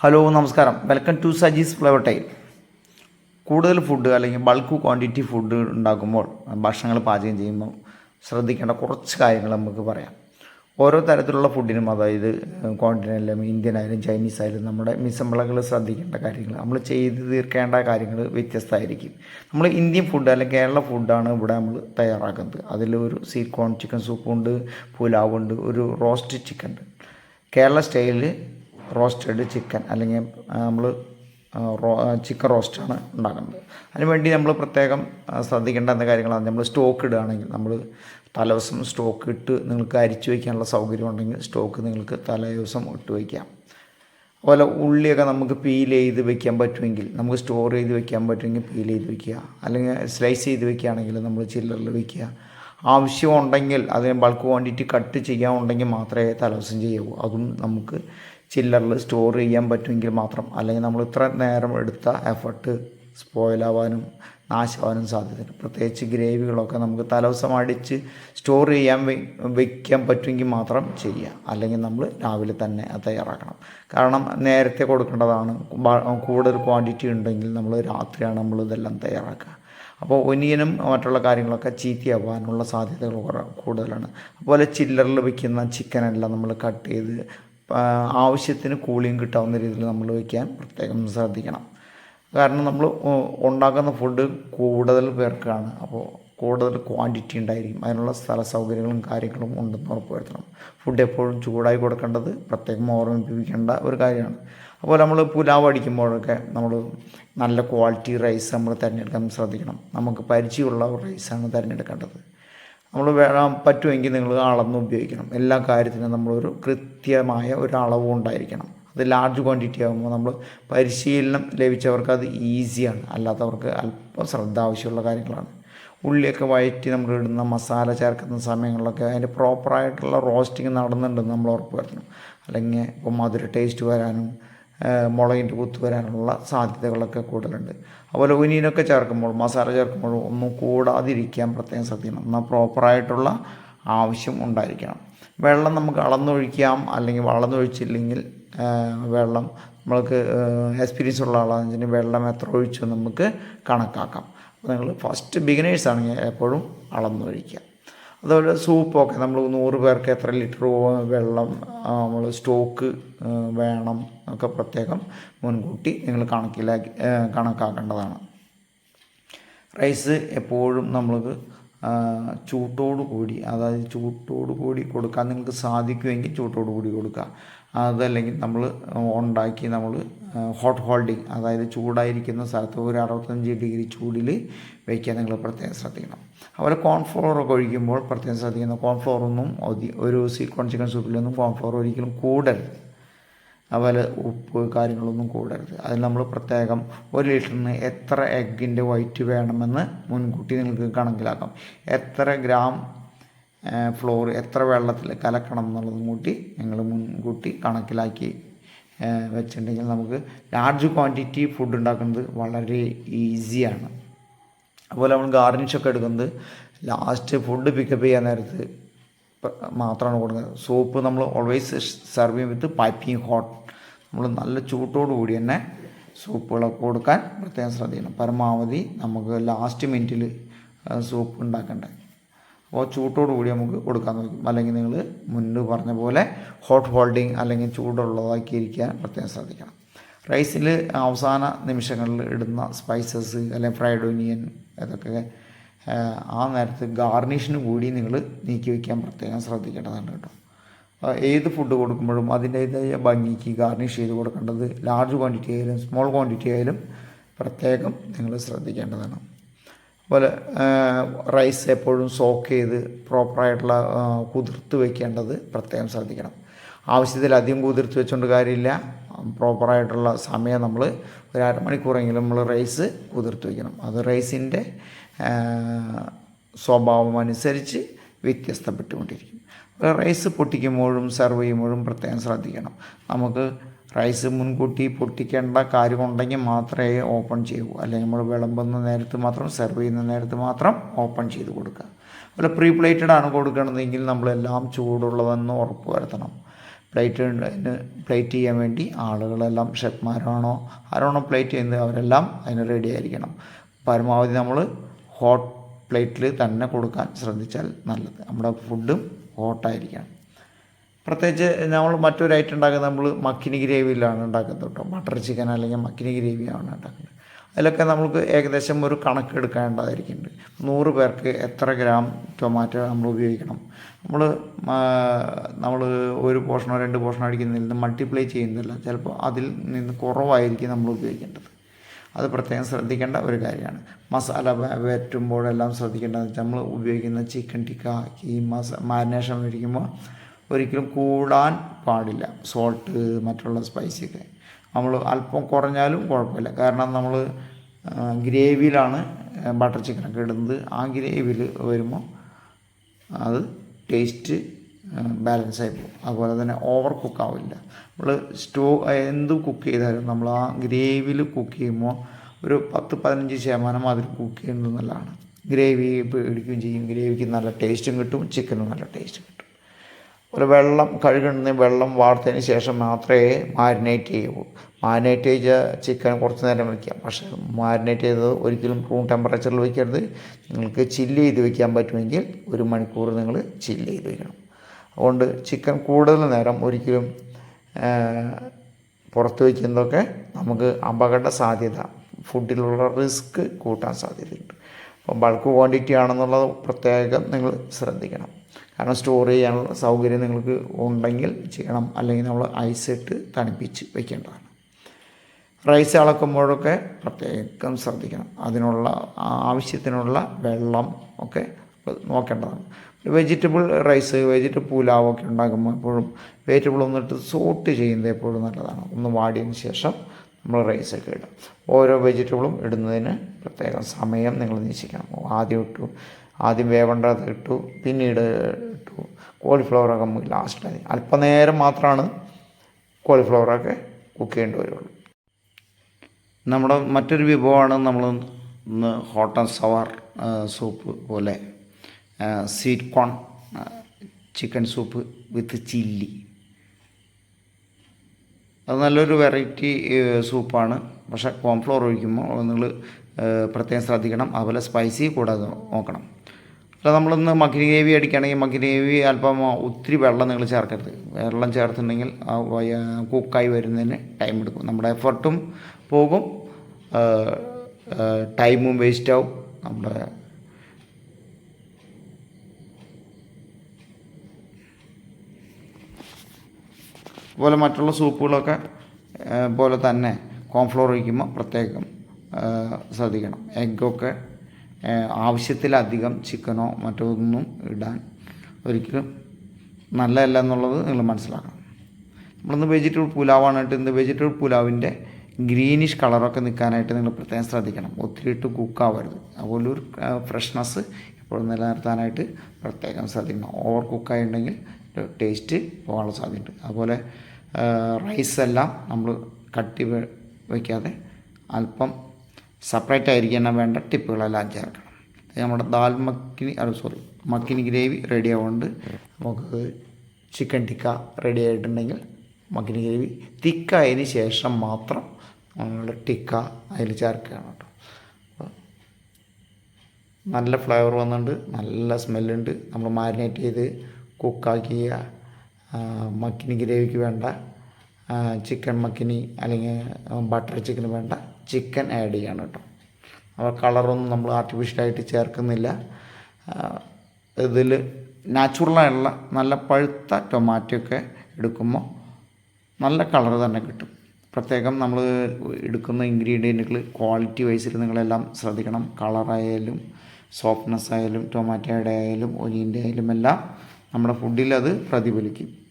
Hello നമസ്കാരം. Welcome to Saji's flower time കൂടുതൽ food അല്ലെങ്കിൽ ബൾക്ക് ക്വാണ്ടിറ്റി ഫുഡ് ഉണ്ടാക്കുമ്പോൾ ഭക്ഷണങ്ങൾ പാചകം ചെയ്യുമ്പോൾ ശ്രദ്ധിക്കേണ്ട കുറച്ച് കാര്യങ്ങൾ നമുക്ക് പറയാം. ഓരോ തരത്തിലുള്ള ഫുഡിനും അതായത് കോണ്ടിനെല്ലാം ഇന്ത്യൻ ആയാലും ചൈനീസ് ആയാലും നമ്മുടെ മിസമ്പിളകൾ ശ്രദ്ധിക്കേണ്ട കാര്യങ്ങൾ നമ്മൾ ചെയ്ത് തീർക്കേണ്ട കാര്യങ്ങൾ വ്യത്യസ്തമായിരിക്കും. നമ്മൾ ഇന്ത്യൻ ഫുഡ് അല്ലെങ്കിൽ കേരള ഫുഡാണ് ഇവിടെ നമ്മൾ തയ്യാറാക്കുന്നത്. അതിൽ ഒരു സീറ്റ് കോൺ ചിക്കൻ പുലാവ് ഉണ്ട് ഒരു റോസ്റ്റ് ചിക്കൻ ഉണ്ട്. കേരള സ്റ്റൈലിൽ റോസ്റ്റഡ് ചിക്കൻ അല്ലെങ്കിൽ നമ്മൾ ചിക്കൻ റോസ്റ്റാണ് ഉണ്ടാക്കുന്നത്. അതിനുവേണ്ടി നമ്മൾ പ്രത്യേകം ശ്രദ്ധിക്കേണ്ട കാര്യങ്ങളാണ്. നമ്മൾ സ്റ്റോക്ക് ഇടുകയാണെങ്കിൽ നമ്മൾ തലേദിവസം സ്റ്റോക്ക് ഇട്ട് നിങ്ങൾക്ക് അരിച്ചു വയ്ക്കാനുള്ള സൗകര്യം ഉണ്ടെങ്കിൽ സ്റ്റോക്ക് നിങ്ങൾക്ക് തലേ ദിവസം ഇട്ട് വയ്ക്കാം. അതുപോലെ ഉള്ളിയൊക്കെ നമുക്ക് പീൽ ചെയ്ത് വെക്കാൻ പറ്റുമെങ്കിൽ നമുക്ക് സ്റ്റോർ ചെയ്ത് വെക്കാൻ പറ്റുമെങ്കിൽ പീൽ ചെയ്ത് വെക്കുക അല്ലെങ്കിൽ സ്ലൈസ് ചെയ്ത് വെക്കുകയാണെങ്കിൽ നമ്മൾ ചില്ലറിൽ വെക്കുക ആവശ്യമുണ്ടെങ്കിൽ അതിന് ബൾക്ക് ക്വാണ്ടിറ്റി കട്ട് ചെയ്യാനുണ്ടെങ്കിൽ മാത്രമേ തലേദിവസം ചെയ്യാവൂ. അതും നമുക്ക് ചില്ലറിൽ സ്റ്റോർ ചെയ്യാൻ പറ്റുമെങ്കിൽ മാത്രം. അല്ലെങ്കിൽ നമ്മൾ ഇത്ര നേരം എടുത്ത എഫർട്ട് സ്പോയിലാവാനും നാശമാവാനും സാധ്യതയുണ്ട്. പ്രത്യേകിച്ച് ഗ്രേവികളൊക്കെ നമുക്ക് തലേദിവസം അടിച്ച് സ്റ്റോർ ചെയ്യാൻ വയ്ക്കാൻ പറ്റുമെങ്കിൽ മാത്രം ചെയ്യുക അല്ലെങ്കിൽ നമ്മൾ രാവിലെ തന്നെ അത് തയ്യാറാക്കണം. കാരണം നേരത്തെ കൊടുക്കേണ്ടതാണ്. കൂടുതൽ ക്വാണ്ടിറ്റി ഉണ്ടെങ്കിൽ നമ്മൾ രാത്രിയാണ് നമ്മൾ ഇതെല്ലാം തയ്യാറാക്കുക. അപ്പോൾ ഒനിയനും മറ്റുള്ള കാര്യങ്ങളൊക്കെ ചീത്തയാവാനുള്ള സാധ്യതകൾ കൂടുതലാണ്. അതുപോലെ ചില്ലറിൽ വയ്ക്കുന്ന ചിക്കനെല്ലാം നമ്മൾ കട്ട് ചെയ്ത് ആവശ്യത്തിന് കൂളിയും കിട്ടാവുന്ന രീതിയിൽ നമ്മൾ വയ്ക്കാൻ പ്രത്യേകം ശ്രദ്ധിക്കണം. കാരണം നമ്മൾ ഉണ്ടാക്കുന്ന ഫുഡ് കൂടുതൽ പേർക്കാണ്. അപ്പോൾ കൂടുതൽ ക്വാണ്ടിറ്റി ഉണ്ടായിരിക്കും. അതിനുള്ള സ്ഥല സൗകര്യങ്ങളും കാര്യങ്ങളും ഉണ്ടെന്ന് ഉറപ്പുവരുത്തണം. ഫുഡ് എപ്പോഴും ചൂടായി കൊടുക്കേണ്ടത് പ്രത്യേകം ഓർമ്മിപ്പിക്കേണ്ട ഒരു കാര്യമാണ്. അപ്പോൾ നമ്മൾ പുലാവ് അടിക്കുമ്പോഴൊക്കെ നമ്മൾ നല്ല ക്വാളിറ്റി റൈസ് നമ്മൾ തിരഞ്ഞെടുക്കാൻ ശ്രദ്ധിക്കണം. നമുക്ക് പരിചയമുള്ള റൈസാണ് തിരഞ്ഞെടുക്കേണ്ടത്. നമ്മൾ വേണം പറ്റുമെങ്കിൽ നിങ്ങൾ അളന്ന് ഉപയോഗിക്കണം. എല്ലാ കാര്യത്തിനും നമ്മളൊരു കൃത്യമായ ഒരു അളവ് ഉണ്ടായിരിക്കണം. അത് ലാർജ് ക്വാണ്ടിറ്റി ആകുമ്പോൾ നമ്മൾ പരിശീലനം ലഭിച്ചവർക്ക് അത് ഈസിയാണ് അല്ലാത്തവർക്ക് അല്പം ശ്രദ്ധ ആവശ്യമുള്ള കാര്യങ്ങളാണ്. ഉള്ളിയൊക്കെ വയറ്റി നമ്മൾ ഇടുന്ന മസാല ചേർക്കുന്ന സമയങ്ങളിലൊക്കെ അതിന്റെ പ്രോപ്പറായിട്ടുള്ള റോസ്റ്റിംഗ് നടന്നുണ്ടെന്ന് നമ്മൾ ഉറപ്പ് വരുത്തണം. അല്ലെങ്കിൽ ഇപ്പോൾ മധുര ടേസ്റ്റ് വരാനും മുളകിന്റെ കുത്ത് വരാനുള്ള സാധ്യതകളൊക്കെ കൂടുതലുണ്ട്. അതുപോലെ ഉനിയനൊക്കെ ചേർക്കുമ്പോൾ മസാല ചേർക്കുമ്പോൾ ഒന്നും കൂടാതിരിക്കാൻ പ്രത്യേകം ശ്രദ്ധിക്കണം. എന്നാൽ പ്രോപ്പറായിട്ടുള്ള ആവശ്യം ഉണ്ടായിരിക്കണം. വെള്ളം നമുക്ക് അളന്നൊഴിക്കാം അല്ലെങ്കിൽ അളന്നൊഴിച്ചില്ലെങ്കിൽ ഏഹ് വെള്ളം നമ്മൾക്ക് എക്സ്പീരിയൻസ് ഉള്ള ആളാണെന്ന് വെള്ളം എത്ര ഒഴിച്ചു നമുക്ക് കണക്കാക്കാം. അപ്പോൾ നിങ്ങൾ ഫസ്റ്റ് ബിഗിനേഴ്സ് ആണെങ്കിൽ എപ്പോഴും അളന്നൊഴിക്കുക. അതുപോലെ സൂപ്പൊക്കെ നമ്മൾ നൂറ് പേർക്ക് എത്ര ലിറ്റർ വെള്ളം നമ്മൾ സ്റ്റോക്ക് വേണം ഒക്കെ പ്രത്യേകം മുൻകൂട്ടി നിങ്ങൾ കണക്കിലാക്കി കണക്കാക്കേണ്ടതാണ്. റൈസ് എപ്പോഴും നമ്മൾക്ക് ചൂട്ടോടു കൂടി അതായത് ചൂട്ടോടു കൂടി കൊടുക്കാൻ നിങ്ങൾക്ക് സാധിക്കുമെങ്കിൽ ചൂട്ടോടു കൂടി കൊടുക്കുക. അതല്ലെങ്കിൽ നമ്മൾ ഉണ്ടാക്കി നമ്മൾ ഹോട്ട് ഹോൾഡിങ് അതായത് ചൂടായിരിക്കുന്ന സ്ഥലത്ത് ഒരു അറുപത്തഞ്ച് ഡിഗ്രി ചൂടിൽ വയ്ക്കാൻ നിങ്ങൾ പ്രത്യേകം ശ്രദ്ധിക്കണം. അതുപോലെ കോൺഫ്ലോർ ഒക്കെ ഒഴിക്കുമ്പോൾ പ്രത്യേകം ശ്രദ്ധിക്കണം. കോൺഫ്ലോറൊന്നും ഒരു സീക്കോൺ ചിക്കൻ സൂപ്പിലൊന്നും കോൺഫ്ലോർ ഒരിക്കലും കൂടരുത്. അതുപോലെ ഉപ്പ് കാര്യങ്ങളൊന്നും കൂടരുത്. അതിൽ നമ്മൾ പ്രത്യേകം ഒരു ലിറ്ററിന് എത്ര എഗ്ഗിന്റെ വൈറ്റ് വേണമെന്ന് മുൻകൂട്ടി നിങ്ങൾക്ക് കണക്കിലാക്കാം. എത്ര ഗ്രാം ഫ്ലോർ എത്ര വെള്ളത്തിൽ കലക്കണം എന്നുള്ളതും കൂട്ടി ഞങ്ങൾ മുൻകൂട്ടി കണക്കിലാക്കി വെച്ചിട്ടുണ്ടെങ്കിൽ നമുക്ക് ലാർജ് ക്വാണ്ടിറ്റി ഫുഡ് ഉണ്ടാക്കുന്നത് വളരെ ഈസിയാണ് അതുപോലെ നമ്മൾ ഗാർണിഷൊക്കെ എടുക്കുന്നത് ലാസ്റ്റ് ഫുഡ് പിക്കപ്പ് ചെയ്യാൻ നേരത്ത് മാത്രമാണ് കൊടുക്കുന്നത്. സോപ്പ് നമ്മൾ ഓൾവേസ് സെർവ് ചെയ്യും വിത്ത് പൈപ്പിംഗ് ഹോട്ട് നമ്മൾ നല്ല ചൂട്ടോടു കൂടി തന്നെ സൂപ്പുകളൊക്കെ കൊടുക്കാൻ പ്രത്യേകം ശ്രദ്ധിക്കണം. പരമാവധി നമുക്ക് ലാസ്റ്റ് മിനിറ്റിൽ സൂപ്പ് ഉണ്ടാക്കണ്ടേ. അപ്പോൾ ചൂട്ടോട് കൂടി നമുക്ക് കൊടുക്കാൻ നോക്കും. അല്ലെങ്കിൽ നിങ്ങൾ മുൻപ് പറഞ്ഞ പോലെ ഹോട്ട് ഹോൾഡിങ് അല്ലെങ്കിൽ ചൂടുള്ളതാക്കി ഇരിക്കാൻ പ്രത്യേകം ശ്രദ്ധിക്കണം. റൈസിൽ അവസാന നിമിഷങ്ങളിൽ ഇടുന്ന സ്പൈസസ് അല്ലെങ്കിൽ ഫ്രൈഡ് ഒനിയൻ ഇതൊക്കെ ആ നേരത്ത് ഗാർണിഷിന് കൂടി നിങ്ങൾ നീക്കി വയ്ക്കാൻ പ്രത്യേകം ശ്രദ്ധിക്കേണ്ടതാണ് കേട്ടോ. ഏത് ഫുഡ് കൊടുക്കുമ്പോഴും അതിന്റേതായ ഭംഗിക്ക് ഗാർണിഷ് ചെയ്ത് കൊടുക്കേണ്ടത് ലാർജ് ക്വാണ്ടിറ്റി ആയാലും സ്മോൾ ക്വാണ്ടിറ്റി ആയാലും പ്രത്യേകം നിങ്ങൾ ശ്രദ്ധിക്കേണ്ടതാണ്. അതുപോലെ റൈസ് എപ്പോഴും സോക്ക് ചെയ്ത് പ്രോപ്പറായിട്ടുള്ള കുതിർത്ത് വയ്ക്കേണ്ടത് പ്രത്യേകം ശ്രദ്ധിക്കണം. ആവശ്യത്തിൽ ആവശ്യത്തിലധികം കുതിർത്ത് വെച്ചുകൊണ്ട് കാര്യമില്ല. പ്രോപ്പറായിട്ടുള്ള സമയം നമ്മൾ ഒരു അരമണിക്കൂറെങ്കിലും നമ്മൾ റൈസ് കുതിർത്ത് വയ്ക്കണം അത് റൈസിന്റെ സ്വഭാവം അനുസരിച്ച് വ്യത്യസ്തപ്പെട്ടുകൊണ്ടിരിക്കും. റൈസ് പൊട്ടിക്കുമ്പോഴും സെർവ് ചെയ്യുമ്പോഴും പ്രത്യേകം ശ്രദ്ധിക്കണം. നമുക്ക് റൈസ് മുൻകൂട്ടി പൊട്ടിക്കേണ്ട കാര്യമുണ്ടെങ്കിൽ മാത്രമേ ഓപ്പൺ ചെയ്യൂ. അല്ലെങ്കിൽ നമ്മൾ വിളമ്പുന്ന നേരത്ത് മാത്രം സെർവ് ചെയ്യുന്ന നേരത്ത് മാത്രം ഓപ്പൺ ചെയ്ത് കൊടുക്കുക. അതുപോലെ പ്രീ പ്ലേറ്റഡ് ആണ് കൊടുക്കണമെങ്കിൽ നമ്മളെല്ലാം ചൂടുള്ളതെന്ന് ഉറപ്പ് വരുത്തണം. പ്ലേറ്റ് പ്ലേറ്റ് ചെയ്യാൻ വേണ്ടി ആളുകളെല്ലാം ഷെഫ്മാരാണോ ആരാണോ പ്ലേറ്റ് ചെയ്യുന്നത് അവരെല്ലാം അതിന് റെഡി ആയിരിക്കണം. പരമാവധി നമ്മൾ ഹോട്ട് പ്ലേറ്റിൽ തന്നെ കൊടുക്കാൻ ശ്രദ്ധിച്ചാൽ നല്ലത്. നമ്മുടെ ഫുഡും ഹോട്ടായിരിക്കണം പ്രത്യേകിച്ച് നമ്മൾ മറ്റൊരു ഐറ്റം ഉണ്ടാക്കുന്നത് നമ്മൾ മക്കിനി ഗ്രേവിയിലാണ് ഉണ്ടാക്കുന്നത് കേട്ടോ. ബട്ടർ ചിക്കൻ അല്ലെങ്കിൽ മക്കിനി ഗ്രേവിയാണ് ഉണ്ടാക്കുന്നത്. അതിലൊക്കെ നമുക്ക് ഏകദേശം ഒരു കണക്ക് എടുക്കേണ്ടതായിരിക്കുന്നുണ്ട് നൂറ് പേർക്ക് എത്ര ഗ്രാം ടൊമാറ്റോ നമ്മൾ ഉപയോഗിക്കണം? നമ്മൾ നമ്മൾ ഒരു പോർഷനോ രണ്ട് പോർഷനോ അടിക്കുന്നതിൽ നിന്ന് മൾട്ടിപ്ലൈ ചെയ്യുന്നില്ല. ചിലപ്പോൾ അതിൽ നിന്ന് കുറവായിരിക്കും നമ്മൾ ഉപയോഗിക്കേണ്ടത്. അത് പ്രത്യേകം ശ്രദ്ധിക്കേണ്ട ഒരു കാര്യമാണ്. മസാല വറ്റുമ്പോഴെല്ലാം ശ്രദ്ധിക്കേണ്ടതെന്ന് വെച്ചാൽ നമ്മൾ ഉപയോഗിക്കുന്ന ചിക്കൻ ടിക്ക ഈ മസ മാരിനേഷൻ മേടിക്കുമ്പോൾ ഒരിക്കലും കൂടാൻ പാടില്ല. സോൾട്ട് മറ്റുള്ള സ്പൈസിയൊക്കെ നമ്മൾ അല്പം കുറഞ്ഞാലും കുഴപ്പമില്ല. കാരണം നമ്മൾ ഗ്രേവിയിലാണ് ബട്ടർ ചിക്കനൊക്കെ ഇടുന്നത്. ആ ഗ്രേവിയിൽ വരുമ്പോൾ അത് ടേസ്റ്റ് ബാലൻസ് ആയി പോകും. അതുപോലെ തന്നെ ഓവർ കുക്ക് ആവില്ല. നമ്മൾ സ്റ്റോ എന്ത് കുക്ക് ചെയ്താലും നമ്മൾ ആ ഗ്രേവിയിൽ കുക്ക് ചെയ്യുമ്പോൾ ഒരു പത്ത് പതിനഞ്ച് ശതമാനം അതിൽ കുക്ക് ചെയ്യുന്നത് നല്ലതാണ്. ഗ്രേവി പേടിക്കുകയും ചെയ്യും. ഗ്രേവിക്ക് നല്ല ടേസ്റ്റും കിട്ടും ചിക്കനും നല്ല ടേസ്റ്റും കിട്ടും. ഒരു വെള്ളം കഴുകുന്ന വെള്ളം വാർത്തതിന് ശേഷം മാത്രമേ മാരിനേറ്റ് ചെയ്യൂ. മാരിനേറ്റ് ചെയ്ത ചിക്കൻ കുറച്ച് നേരം വയ്ക്കാം പക്ഷേ മാരിനേറ്റ് ചെയ്തത് ഒരിക്കലും റൂം ടെമ്പറേച്ചറിൽ വയ്ക്കരുത് നിങ്ങൾക്ക് ചില്ല് ചെയ്ത് വയ്ക്കാൻ പറ്റുമെങ്കിൽ ഒരു മണിക്കൂർ നിങ്ങൾ ചില്ല് ചെയ്ത് വയ്ക്കണം അതുകൊണ്ട് ചിക്കൻ കൂടുതൽ നേരം ഒരിക്കലും പുറത്ത് വയ്ക്കുന്നതൊക്കെ നമുക്ക് അപകട സാധ്യത ഫുഡിലുള്ള റിസ്ക് കൂട്ടാൻ സാധ്യതയുണ്ട്. അപ്പം ബൾക്ക് ക്വാണ്ടിറ്റി ആണെന്നുള്ളത് പ്രത്യേകം നിങ്ങൾ ശ്രദ്ധിക്കണം. കാരണം സ്റ്റോർ ചെയ്യാനുള്ള സൗകര്യം നിങ്ങൾക്ക് ഉണ്ടെങ്കിൽ ചെയ്യണം. അല്ലെങ്കിൽ നമ്മൾ ഐസ് ഇട്ട് തണുപ്പിച്ച് വയ്ക്കേണ്ടതാണ് റൈസ് അളക്കുമ്പോഴൊക്കെ പ്രത്യേകം ശ്രദ്ധിക്കണം. അതിനുള്ള ആവശ്യത്തിനുള്ള വെള്ളം ഒക്കെ നോക്കേണ്ടതാണ്. വെജിറ്റബിൾ റൈസ് വെജിറ്റബിൾ പുലാവൊക്കെ ഉണ്ടാക്കുമ്പോൾ എപ്പോഴും വെജിറ്റബിൾ ഒന്നിട്ട് സോട്ട് ചെയ്യുന്നത് എപ്പോഴും നല്ലതാണ്. ഒന്ന് വാടിയതിന് ശേഷം നമ്മൾ റൈസൊക്കെ ഇടും ഓരോ വെജിറ്റബിളും ഇടുന്നതിന് പ്രത്യേകം സമയം നിങ്ങൾ നിശ്ചയിക്കണം. ആദ്യം ഇട്ടു ആദ്യം വേവേണ്ടത് ഇട്ടു പിന്നീട് ഇട്ടു കോളിഫ്ലവറൊക്കെ നമുക്ക് ലാസ്റ്റ് അല്പനേരം മാത്രമാണ് കോളിഫ്ലവറൊക്കെ കുക്ക് ചെയ്യേണ്ടി വരുള്ളൂ. നമ്മുടെ മറ്റൊരു വിഭവമാണ് നമ്മൾ ഇന്ന് ഹോട്ട് ആൻഡ് സവർ സൂപ്പ് പോലെ sweet corn chicken soup with chilli അത് നല്ലൊരു വെറൈറ്റി സൂപ്പാണ് പക്ഷേ കോൺഫ്ലോർ ഒഴിക്കുമ്പോൾ നിങ്ങൾ പ്രത്യേകം ശ്രദ്ധിക്കണം. അതുപോലെ സ്പൈസി കൂടാതെ നോക്കണം. അല്ല നമ്മളൊന്ന് ഗ്രേവി അടിക്കുകയാണെങ്കിൽ ഗ്രേവി അല്പം ഒത്തിരി വെള്ളം നിങ്ങൾ ചേർക്കരുത്. വെള്ളം ചേർത്തിട്ടുണ്ടെങ്കിൽ കുക്കായി വരുന്നതിന് ടൈം എടുക്കും. നമ്മുടെ എഫർട്ടും പോകും. ടൈമും വേസ്റ്റ് ആവും. നമ്മുടെ അതുപോലെ മറ്റുള്ള സൂപ്പുകളൊക്കെ പോലെ തന്നെ കോൺഫ്ലോർ ഒഴിക്കുമ്പോൾ പ്രത്യേകം ശ്രദ്ധിക്കണം. എഗ്ഗൊക്കെ ആവശ്യത്തിലധികം ചിക്കനോ മറ്റോ ഒന്നും ഇടാൻ ഒരിക്കലും നല്ലതല്ല എന്നുള്ളത് നിങ്ങൾ മനസ്സിലാക്കണം. നമ്മളിന്ന് വെജിറ്റബിൾ പുലാവാണ് ഇട്ട് ഇന്ന് വെജിറ്റബിൾ പുലാവിന്റെ ഗ്രീനിഷ് കളറൊക്കെ നിൽക്കാനായിട്ട് നിങ്ങൾ പ്രത്യേകം ശ്രദ്ധിക്കണം. ഒത്തിരി ഇട്ട് കുക്കാവരുത് അതുപോലെ ഒരു ഫ്രഷ്നെസ് എപ്പോഴും നിലനിർത്താനായിട്ട് പ്രത്യേകം ശ്രദ്ധിക്കണം. ഓവർ കുക്കായിട്ടുണ്ടെങ്കിൽ ടേസ്റ്റ് പോകാനുള്ള സാധ്യതയുണ്ട്. അതുപോലെ റൈസ് എല്ലാം നമ്മൾ കട്ടി വയ്ക്കാതെ അല്പം സെപ്പറേറ്റ് ആയിരിക്കണം വേണ്ട. ടിപ്പുകളെല്ലാം ചേർക്കണം. നമ്മുടെ ദാൽ മക്കിനി അല്ല സോറി മക്കിനി ഗ്രേവി റെഡി ആവുന്നുണ്ട് നമുക്ക് ചിക്കൻ ടിക്ക റെഡി ആയിട്ടുണ്ടെങ്കിൽ മക്കിനി ഗ്രേവി തിക്കായതിന് ശേഷം മാത്രം നമ്മൾ ടിക്ക അതിൽ ചേർക്കുകയാണ് കേട്ടോ. നല്ല ഫ്ലേവർ വന്നിട്ടുണ്ട് നല്ല സ്മെല്ലുണ്ട് നമ്മൾ മാരിനേറ്റ് ചെയ്ത് കുക്കാക്കിയ മക്കിനി ഗ്രേവിക്ക് വേണ്ട ചിക്കൻ മക്കിനി അല്ലെങ്കിൽ ബട്ടർ ചിക്കന് വേണ്ട. ചിക്കൻ ആഡ് ചെയ്യണം കേട്ടോ. അപ്പോൾ കളറൊന്നും നമ്മൾ ആർട്ടിഫിഷ്യലായിട്ട് ചേർക്കുന്നില്ല. ഇതിൽ നാച്ചുറലായുള്ള നല്ല പഴുത്ത ടൊമാറ്റോ ഒക്കെ എടുക്കുമ്പോൾ നല്ല കളർ തന്നെ കിട്ടും. പ്രത്യേകം നമ്മൾ എടുക്കുന്ന ഇൻഗ്രീഡിയന്റുകൾ ക്വാളിറ്റി വൈസിൽ നിങ്ങളെല്ലാം ശ്രദ്ധിക്കണം. കളറായാലും സോഫ്റ്റ്നെസ് ആയാലും ടൊമാറ്റോയുടെ ആയാലും ഒനിയന്റെ ആയാലും എല്ലാം നമ്മുടെ ഫുഡിൽ അത് പ്രതിഫലിക്കും.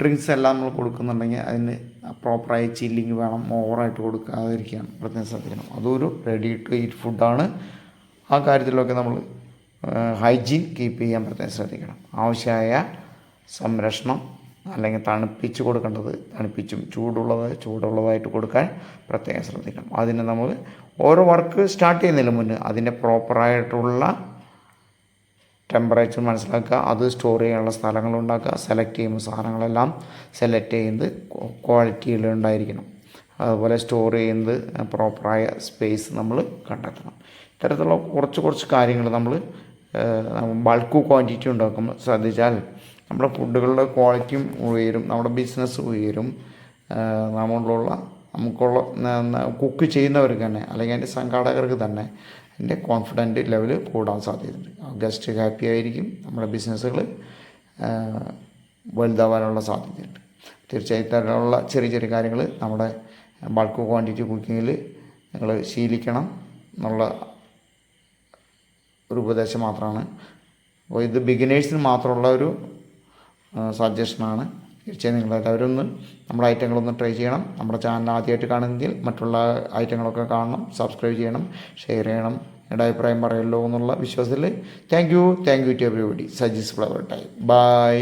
ഡ്രിങ്ക്സ് എല്ലാം നമ്മൾ കൊടുക്കുന്നുണ്ടെങ്കിൽ അതിന് പ്രോപ്പറായ ചില്ലിങ് വേണം ഓവറായിട്ട് കൊടുക്കാതിരിക്കാൻ പ്രത്യേകം ശ്രദ്ധിക്കണം. അതൊരു റെഡി ടു ഈറ്റ് ഫുഡാണ് ആ കാര്യത്തിലൊക്കെ നമ്മൾ ഹൈജീൻ കീപ്പ് ചെയ്യാൻ പ്രത്യേകം ശ്രദ്ധിക്കണം. ആവശ്യമായ സംരക്ഷണം അല്ലെങ്കിൽ തണുപ്പിച്ച് കൊടുക്കേണ്ടത് തണുപ്പിച്ചും ചൂടുള്ളത് ചൂടുള്ളതായിട്ട് കൊടുക്കാൻ പ്രത്യേകം ശ്രദ്ധിക്കണം. അതിന് നമ്മൾ ഓരോ വർക്ക് സ്റ്റാർട്ട് ചെയ്യുന്നതിന് മുന്നേ അതിന്റെ പ്രോപ്പറായിട്ടുള്ള ടെമ്പറേച്ചർ മനസ്സിലാക്കുക അത് സ്റ്റോർ ചെയ്യാനുള്ള സ്ഥലങ്ങൾ ഉണ്ടാക്കുക സെലക്ട് ചെയ്യുമ്പോൾ സാധനങ്ങളെല്ലാം സെലക്ട് ചെയ്യുന്നത് ക്വാളിറ്റിയിൽ ഉണ്ടായിരിക്കണം. അതുപോലെ സ്റ്റോർ ചെയ്യുന്നത് പ്രോപ്പറായ സ്പേസ് നമ്മൾ കണ്ടെത്തണം. ഇത്തരത്തിലുള്ള കുറച്ച് കുറച്ച് കാര്യങ്ങൾ നമ്മൾ ബൾക്ക് ക്വാണ്ടിറ്റി ഉണ്ടാക്കുമ്പോൾ ശ്രദ്ധിച്ചാൽ നമ്മുടെ ഫുഡുകളുടെ ക്വാളിറ്റിയും ഉയരും നമ്മുടെ ബിസിനസ് ഉയരും. നമ്മളുള്ള നമുക്കുള്ള കുക്ക് ചെയ്യുന്നവർക്ക് തന്നെ അല്ലെങ്കിൽ അതിന്റെ സംഘാടകർക്ക് തന്നെ അതിന്റെ കോൺഫിഡന്റ് ലെവൽ കൂടാൻ സാധ്യതയുണ്ട്. ഗസ്റ്റ് ഹാപ്പി ആയിരിക്കും. നമ്മുടെ ബിസിനസ്സുകൾ വലുതാവാനുള്ള സാധ്യതയുണ്ട്. തീർച്ചയായും ഇത്തരത്തിലുള്ള ചെറിയ ചെറിയ കാര്യങ്ങൾ നമ്മുടെ ബൾക്ക് ക്വാണ്ടിറ്റി കുക്കിങ്ങിൽ നിങ്ങൾ ശീലിക്കണം എന്നുള്ള ഒരു ഉപദേശം മാത്രമാണ്. അപ്പോൾ ഇത് ബിഗിനേഴ്സിന് മാത്രമുള്ള ഒരു സജഷനാണ് തീർച്ചയായും നിങ്ങളെല്ലാവരും ഒന്ന് നമ്മുടെ ഐറ്റങ്ങളൊന്ന് ട്രൈ ചെയ്യണം. നമ്മുടെ ചാനൽ ആദ്യമായിട്ട് കാണുമെങ്കിൽ മറ്റുള്ള ഐറ്റങ്ങളൊക്കെ കാണണം സബ്സ്ക്രൈബ് ചെയ്യണം ഷെയർ ചെയ്യണം. എന്റെ അഭിപ്രായം പറയല്ലോ എന്നുള്ള വിശ്വാസത്തിൽ thank you thank you to everybody Saji's flower time bye